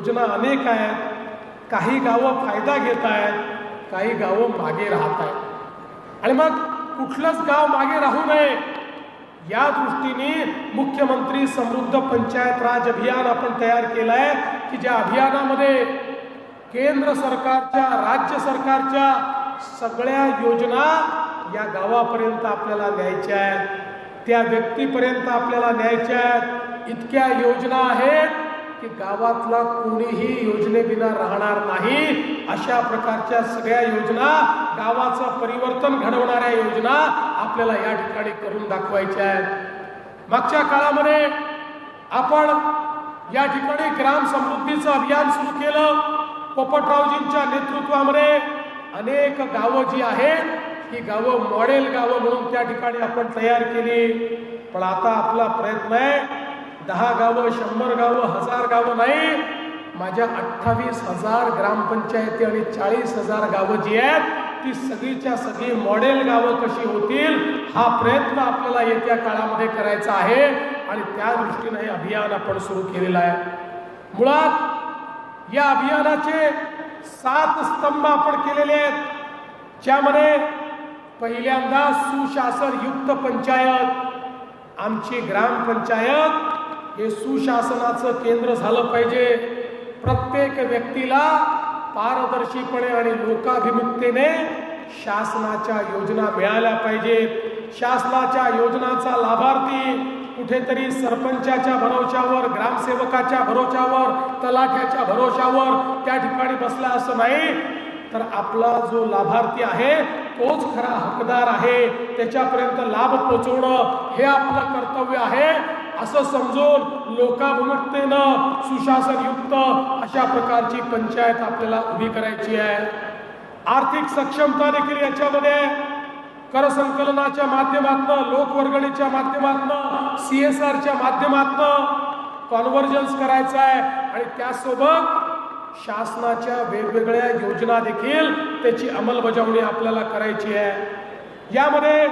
योजना अनेक आहेत. काही गावं फायदा घेत आहेत काही गावं मागे राहत आहेत. आणि मग कुठलंच गाव मागे राहू नये. या दृष्टीने मुख्यमंत्री समृद्ध पंचायत राज अभियान आपण तयार केलं आहे की ज्या अभियानामध्ये केंद्र सरकारच्या राज्य सरकारच्या सगळ्या योजना या गावापर्यंत आपल्याला न्यायच्या आहेत. त्या व्यक्तीपर्यंत आपल्याला न्यायच्या आहेत. इतक्या योजना आहेत की गावातला कोणीही योजनेविना राहणार नाही. अशा प्रकारच्या सगळ्या योजना गावाचं परिवर्तन घडवणाऱ्या योजना आपल्याला या ठिकाणी करून दाखवायच्या आहेत. मागच्या काळामध्ये आपण या ठिकाणी ग्राम समृद्धीचं अभियान सुरू केलं. पोपटरावजींच्या नेतृत्वामध्ये अनेक गावं जी आहेत ही गावं मॉडेल गावं म्हणून त्या ठिकाणी आपण तयार केली. पण आता आपला प्रयत्न आहे दहा गावं शंभर गावं हजार गावं नाही. माझ्या अठ्ठावीस हजार ग्रामपंचायती आणि चाळीस हजार गावं जी आहेत ती सगळीच्या सगळी मॉडेल गावं कशी होतील हा प्रयत्न आपल्याला येत्या काळामध्ये करायचा आहे. आणि त्या दृष्टीनं हे अभियान आपण सुरू केलेलं आहे. मुळात या अभियानाचे सात स्तंभ आपण केलेले आहेत. ज्यामध्ये पहिल्यांदा सुशासन युक्त पंचायत आमची ग्रामपंचायत हे सुशासनाचं केंद्र झालं पाहिजे. प्रत्येक व्यक्तीला पारदर्शीपणे आणि लोकाभिमुखतेने शासनाच्या योजना मिळाल्या पाहिजेत. शासनाच्या योजनाचा लाभार्थी कुठेतरी सरपंचाच्या भरोशावर ग्रामसेवकाच्या भरोशावर तलाठ्याच्या भरोशावर त्या ठिकाणी बसला असं नाही. तर आपला जो लाभार्थी आहे तोच खरा हकदार आहे. त्याच्यापर्यंत लाभ पोचवणं हे आपलं कर्तव्य आहे. असं समजून लोकाभिमुखतेनं सुशासनयुक्त अशा प्रकारची पंचायत आपल्याला उभी करायची आहे. आर्थिक सक्षमता देखील याच्यामध्ये कर संकलनाच्या माध्यमातून लोकवर्गणीच्या माध्यमातून सी एस आरच्या माध्यमातून कॉन्व्हर्जन्स करायचं आहे. आणि त्यासोबत शासनाच्या वेगवेगळ्या योजना देखील त्याची अंमलबजावणी आपल्याला करायची आहे. यामध्ये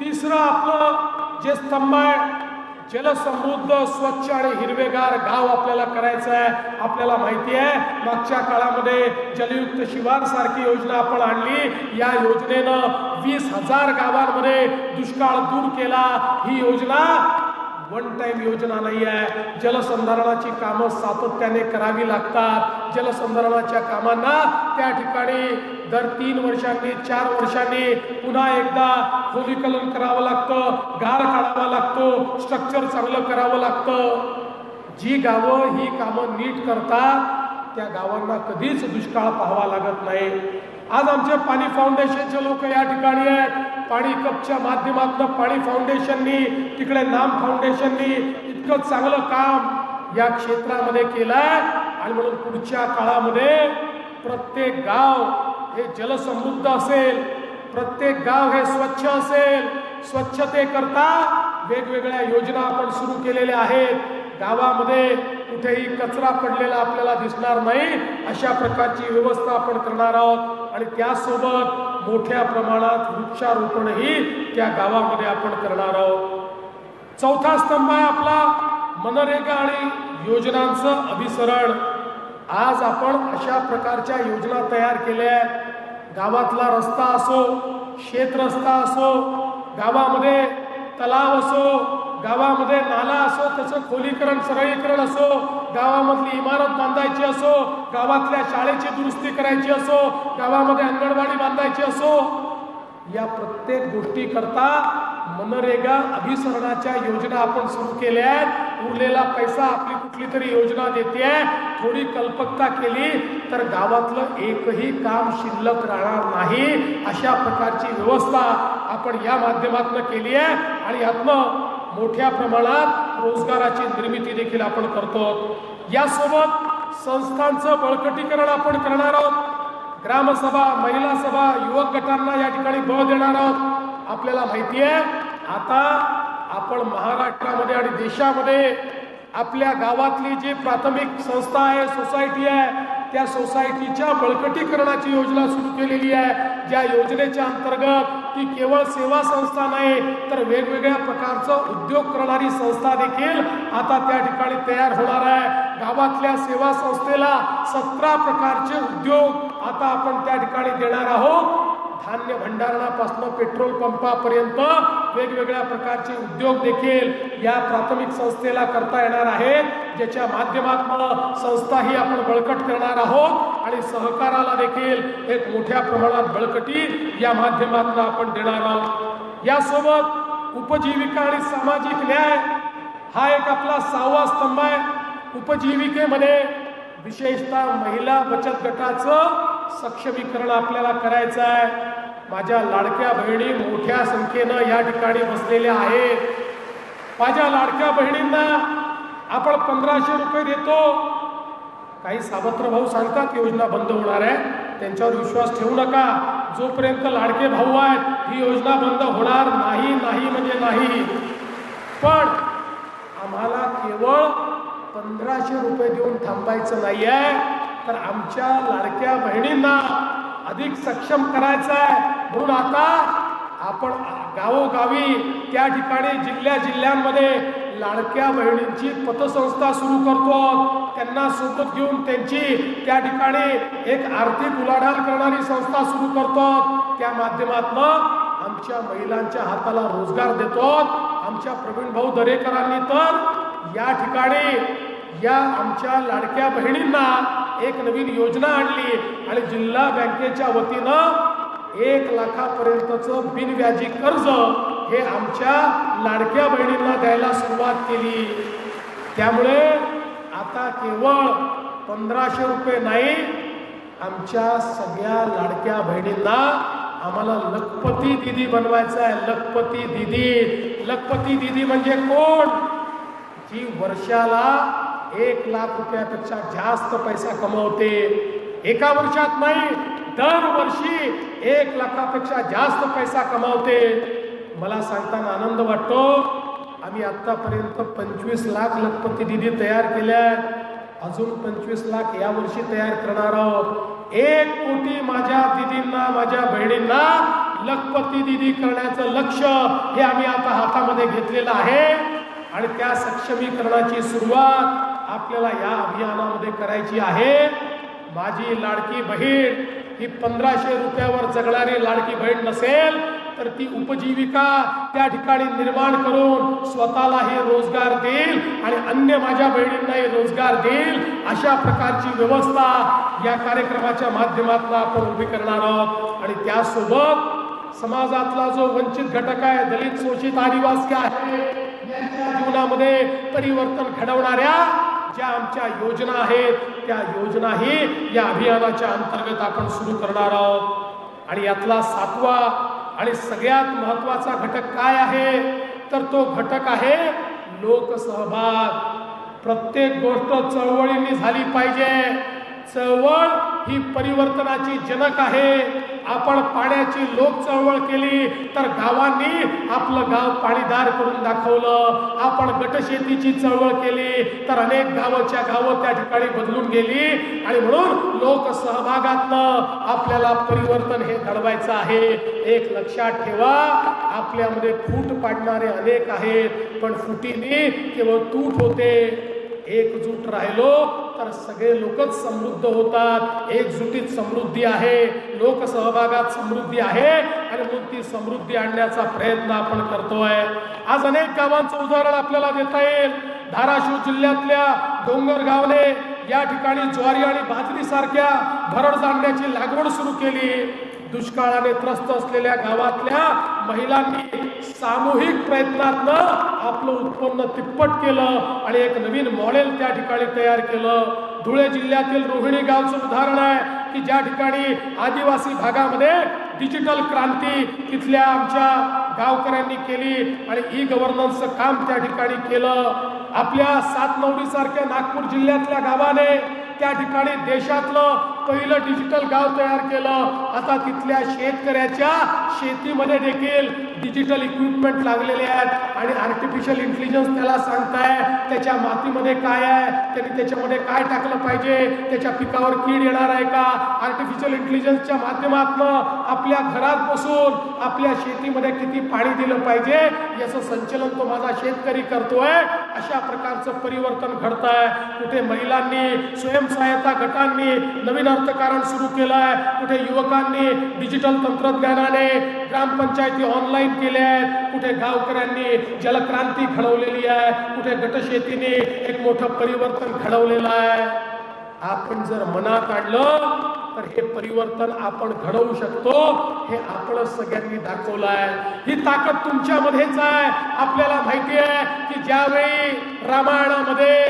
तिसरं आपलं जे स्तंभ आहे जलसमृद्ध स्वच्छ आणि हिरवेगार गाव आपल्याला करायचं आहे आपल्याला माहिती आहे. मागच्या काळामध्ये जलयुक्त शिवार सारखी योजना आपण आणली. या योजनेनं वीस हजार गावांमध्ये दुष्काळ दूर केला. ही योजना वन टाइम योजना नाही आहे. जलसंधारणाची कामं सातत्याने करावी लागतात. जलसंधारणाच्या कामांना त्या ठिकाणी दर तीन वर्षांनी चार वर्षांनी पुन्हा एकदा खोलीकलन करावं लागतं गार काढावा लागतो स्ट्रक्चर चांगलं करावं लागतं. जी गावं ही कामं नीट करतात त्या गावांना कधीच दुष्काळ पाहावा लागत नाही. आज आमचे पाणी फाउंडेशनचे लोक या ठिकाणी आहेत. पाणी कपच्या माध्यमातून पाणी फाउंडेशननी तिकडे नाम फाउंडेशननी इतकं चांगलं काम या क्षेत्रामध्ये केलं आहे आणि म्हणून पुढच्या काळामध्ये प्रत्येक गाव हे जलसमृद्ध असेल प्रत्येक गाव हे स्वच्छ असेल. स्वच्छतेकरता वेगवेगळ्या योजना आपण सुरू केलेल्या आहेत. गावामध्ये कुठेही कचरा पडलेला आपल्याला दिसणार नाही. अशा प्रकारची व्यवस्था आपण करणार आहोत. आणि त्यासोबत मोठ्या प्रमाणात वृक्षारोपणही त्या गावामध्ये आपण करणार आहोत. चौथा स्तंभ आहे आपला मनरेगा आणि योजनांचं अभिसरण. आज आपण अशा प्रकारच्या योजना तयार केल्या आहेत. गावातला रस्ता असो शेत रस्ता असो गावामध्ये तलाव असो गावामध्ये नाला असो त्याचं खोलीकरण सरळीकरण असो गावामधली इमारत बांधायची असो गावातल्या शाळेची दुरुस्ती करायची असो गावामध्ये अंगणवाडी बांधायची असो या प्रत्येक गोष्टी करता मनरेगा अभिसरणाच्या योजना आपण सुरू केल्या आहेत. उरलेला पैसा आपली कुठली तरी योजना देते थोडी कल्पकता केली तर गावातलं एकही काम शिल्लक राहणार नाही. अशा प्रकारची व्यवस्था आपण या माध्यमातून केली आहे. आणि यातनं मोठ्या प्रमाणात रोजगाराची निर्मिती देखील आपण करतो. यासोबत संस्थांचं बळकटीकरण आपण करणार आहोत. ग्रामसभा महिला सभा युवक गटांना या ठिकाणी बळ देणार आहोत. आपल्याला माहिती आहे आता आपण महाराष्ट्रामध्ये आणि देशामध्ये आपल्या गावातली जी प्राथमिक संस्था आहे सोसायटी आहे त्या सोसायटीच्या बळकटीकरणाची योजना सुरू केलेली आहे. ज्या योजनेच्या अंतर्गत ही केवळ सेवा संस्था नाही तर वेगवेगळ्या प्रकारचं उद्योग करणारी संस्था देखील आता त्या ठिकाणी तयार होणार आहे. गावातल्या सेवा संस्थेला सतरा प्रकारचे उद्योग आता आपण त्या ठिकाणी देणार आहोत. धान्य भंडारणापासून पेट्रोल पंपापर्यंत वेगवेगळ्या प्रकारचे उद्योग देखील या प्राथमिक संस्थेला करता येणार आहेत ज्याच्या माध्यमातून संस्थाही आपण बळकट करणार आहोत आणि सहकाराला देखील एक मोठ्या प्रमाणात बळकटी या माध्यमातून आपण देणार आहोत. यासोबत उपजीविका आणि सामाजिक न्याय हा एक आपला सहावा स्तंभ आहे. उपजीविकेमध्ये विशेषतः महिला बचत गटाचं सक्षमीकरण आपल्याला करायचं आहे. माझ्या लाडक्या बहिणी मोठ्या संख्येनं या ठिकाणी बसलेल्या आहेत. माझ्या लाडक्या बहिणींना आपण पंधराशे रुपये देतो. काही सावत्र भाऊ सांगतात योजना बंद होणार आहे. त्यांच्यावर विश्वास ठेवू नका. जोपर्यंत लाडके भाऊ आहेत ही योजना बंद होणार नाही नाही म्हणजे नाही. पण आम्हाला केवळ पंधराशे रुपये देऊन थांबायचं नाही आहे तर आमच्या लाडक्या बहिणींना अधिक सक्षम करायचं आहे. म्हणून आता आपण गावोगावी त्या ठिकाणी जिल्ह्या जिल्ह्यांमध्ये लाडक्या बहिणींची पतसंस्था सुरू करतो त्यांना सोबत घेऊन त्यांची त्या ठिकाणी एक आर्थिक उलाढाल करणारी संस्था सुरू करतो त्या माध्यमातून आमच्या महिलांच्या हाताला रोजगार देतो आमच्या प्रवीण भाऊ दरेकरांनी तर या ठिकाणी या आमच्या लाडक्या बहिणींना एक नवीन योजना आणली आणि जिल्हा बँकेच्या वतीनं एक लाखापर्यंतचं बिनव्याजी कर्ज हे आमच्या लाडक्या बहिणींना द्यायला सुरुवात केली. त्यामुळे आता केवळ पंधराशे रुपये नाही आमच्या सगळ्या लाडक्या बहिणींना आम्हाला लखपती दिदी बनवायचं आहे. लखपती दिदी. लखपती दिदी म्हणजे कोण? जी वर्षाला एक लाख रुपयापेक्षा जास्त पैसा कमवते. एका वर्षात नाही दरवर्षी एक लाखापेक्षा जास्त पैसा कमावते. मला सांगताना आनंद वाटतो. आम्ही आतापर्यंत पंचवीस लाख लखपती दिदी तयार केल्या. अजून पंचवीस लाख या वर्षी तयार करणार आहोत. एक कोटी माझ्या दिदींना माझ्या बहिणींना लखपती दिदी करण्याचं लक्ष हे आम्ही आता हातामध्ये घेतलेलं आहे. आणि त्या सक्षमीकरणाची सुरुवात आपल्याला या अभियानामध्ये करायची आहे. माझी लाडकी बहीण ही पंधराशे रुपयावर जगणारी लाडकी बहीण नसेल तर ती उपजीविका त्या ठिकाणी निर्माण करून स्वतःलाही रोजगार देईल आणि अन्य माझ्या बहिणींनाही रोजगार देईल. अशा प्रकारची व्यवस्था या कार्यक्रमाच्या माध्यमातून आपण उभी करणार आहोत. आणि त्यासोबत समाजातला जो वंचित घटक आहे दलित शोषित आदिवासी आहे यांच्या जीवनामध्ये परिवर्तन घडवणाऱ्या ज्या आमच्या योजना आहेत त्या योजनाही या अभियानाच्या अंतर्गत आपण सुरू करणार आहोत. आणि यातला सातवा आणि सगळ्यात महत्त्वाचा घटक काय आहे? तर तो घटक आहे लोकसहभाग. प्रत्येक गोष्ट चळवळींनी झाली पाहिजे. चळवळ ही परिवर्तनाची जनक आहे. आपण पाण्याची लोक चळवळ केली तर गावांनी आपलं गाव पाणीदार करून दाखवलं. आपण गटशेतीची चळवळ केली तर अनेक गावाच्या गावं त्या ठिकाणी बदलून गेली. आणि म्हणून लोकसहभागातन आपल्याला परिवर्तन हे घडवायचं आहे. एक लक्षात ठेवा आपल्यामध्ये फूट पाडणारे अनेक आहेत पण फुटीने केवळ तूट होते. एकजूट राहिलो तर सगळे लोकच समृद्ध होतात. एकजुटीत समृद्धी आहे लोकसहभागात समृद्धी आहे आणि मग ती समृद्धी आणण्याचा प्रयत्न आपण करतोय. आज अनेक गावांचं उदाहरण आपल्याला देता येईल. धाराशिव जिल्ह्यातल्या डोंगर गावने या ठिकाणी ज्वारी आणि बाजरी सारख्या भरड जाणण्याची लागवड सुरू केली. दुष्काळाने त्रस्त असलेल्या गावातल्या महिलांनी सामूहिक प्रयत्नातनं आपलं उत्पन्न तिप्पट केलं आणि एक नवीन मॉडेल त्या ठिकाणी तयार केलं. धुळे जिल्ह्यातील रोहिणी गावचं उदाहरण आहे की ज्या ठिकाणी आदिवासी भागामध्ये डिजिटल क्रांती तिथल्या आमच्या गावकऱ्यांनी केली आणि ई गव्हर्नन्सचं काम त्या ठिकाणी केलं. आपल्या सातनवडीसारख्या नागपूर जिल्ह्यातल्या गावाने त्या ठिकाणी देशातलं पहिलं डिजिटल गाव तयार केलं. आता तिथल्या शेतकऱ्याच्या शेतीमध्ये देखील डिजिटल इक्विपमेंट लागलेले आहेत आणि आर्टिफिशियल इंटेलिजन्स त्याला सांगताय त्याच्या मातीमध्ये काय आहे त्यांनी त्याच्यामध्ये काय टाकलं पाहिजे त्याच्या पिकावर कीड येणार आहे का? आर्टिफिशियल इंटेलिजन्सच्या माध्यमातून आपल्या घरात बसून आपल्या शेतीमध्ये किती पाणी दिलं पाहिजे याचं संचलन तो माझा शेतकरी करतोय अशा प्रकारचं परिवर्तन घडत आहे कुठे महिलांनी स्वयंसहायता गटांनी नवीन अर्थकारण सुरू केलं आहे कुठे युवकांनी डिजिटल तंत्रज्ञानाने ग्रामपंचायती ऑनलाईन केल्या आहेत. कुठे गावकऱ्यांनी जलक्रांती घडवलेली आहे. कुठे गटशेतीने एक मोठं परिवर्तन घडवलेलं आहे. आपण जर मनात आणलं तर हे परिवर्तन आपण घडवू शकतो. हे आपण सगळ्यांनी दाखवलं आहे. ही ताकद तुमच्यामध्येच आहे. आपल्याला माहिती आहे की ज्यावेळी रामायणामध्ये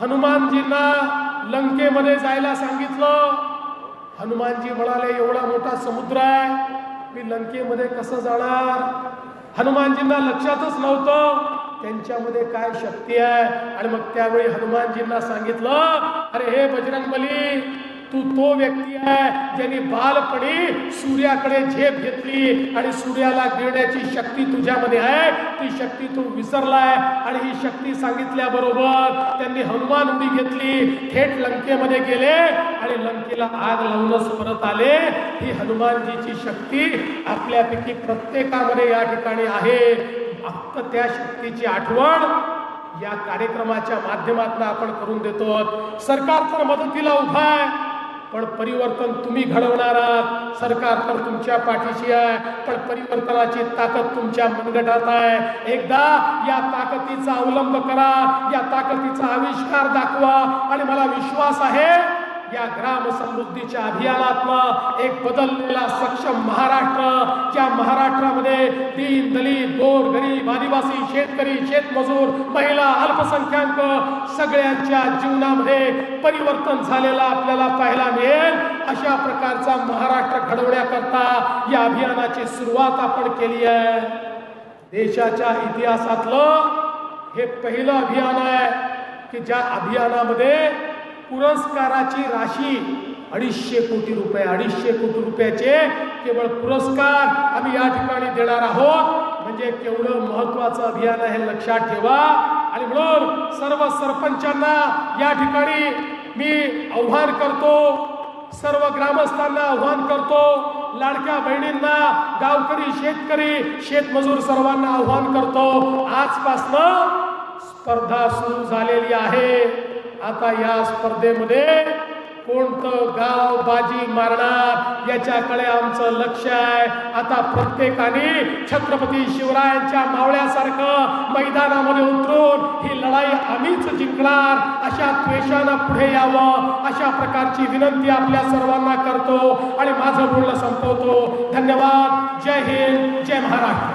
हनुमानजींना लंकेमध्ये जायला सांगितलं हनुमानजी म्हणाले एवढा मोठा समुद्र आहे. मी लंकेमध्ये कसं जाणार? हनुमानजींना लक्षातच नव्हतं. त्यांच्यामध्ये काय शक्ती आहे? आणि मग त्यावेळी हनुमानजींना सांगितलं अरे हे बजरंगबली तू तो व्यक्ती आहे ज्यांनी बालपणी सूर्याकडे झेप घेतली आणि सूर्याला गिरण्याची शक्ती तुझ्यामध्ये आहे. ती शक्ती तू विसरलाय आणि ही शक्ती सांगितल्याबरोबर त्यांनी हनुमान उडी घेतली. थेट लंकेमध्ये गेले आणि लंकेला आग लावूनच परत आले. ही हनुमानजीची शक्ती आपल्यापैकी प्रत्येकामध्ये या ठिकाणी आहे. फक्त त्या शक्तीची आठवण या कार्यक्रमाच्या माध्यमातून आपण करून देतो. सरकार तर मदतीला उभा आहे. पण परिवर्तन तुम्ही घडवणार आहात. सरकार तर तुमच्या पाठीशी आहे पण परिवर्तनाची ताकद तुमच्या मनगटात आहे. एकदा या ताकदीचा अवलंब करा या ताकदीचा आविष्कार दाखवा. आणि मला विश्वास आहे या ग्राम समृद्धीच्या अभियानातनं एक बदललेला सक्षम महाराष्ट्र ज्या महाराष्ट्रामध्ये दीन दलित गोर गरीब आदिवासी शेतकरी शेतमजूर महिला अल्पसंख्याक सगळ्यांच्या जीवनामध्ये परिवर्तन झालेला आपल्याला पाहायला मिळेल. अशा प्रकारचा महाराष्ट्र घडवण्याकरता या अभियानाची सुरुवात आपण केली आहे. देशाच्या इतिहासातलं हे पहिलं अभियान आहे की ज्या अभियानामध्ये पुरस्काराची राशी अडीचशे कोटी रुपये अडीचशे कोटी रुपयाचे केवळ पुरस्कार आम्ही या ठिकाणी देणार आहोत. म्हणजे केवढं महत्वाचं अभियान आहे लक्षात ठेवा. आणि म्हणून सर्व सरपंचांना या ठिकाणी मी आव्हान करतो सर्व ग्रामस्थांना आव्हान करतो लाडक्या बहिणींना गावकरी शेतकरी शेतमजूर सर्वांना आव्हान करतो. आजपासनं स्पर्धा सुरू झालेली आहे. आता या स्पर्धेमध्ये कोणतं गाव बाजी मारणार याच्याकडे आमचं लक्ष आहे. आता प्रत्येकाने छत्रपती शिवरायांच्या मावळ्यासारखं मैदानामध्ये उतरून ही लढाई आम्हीच जिंकणार. अशा त्वेषानं पुढे यावं. अशा प्रकारची विनंती आपल्या सर्वांना करतो आणि माझं बोलणं संपवतो. धन्यवाद. जय हिंद. जय महाराष्ट्र.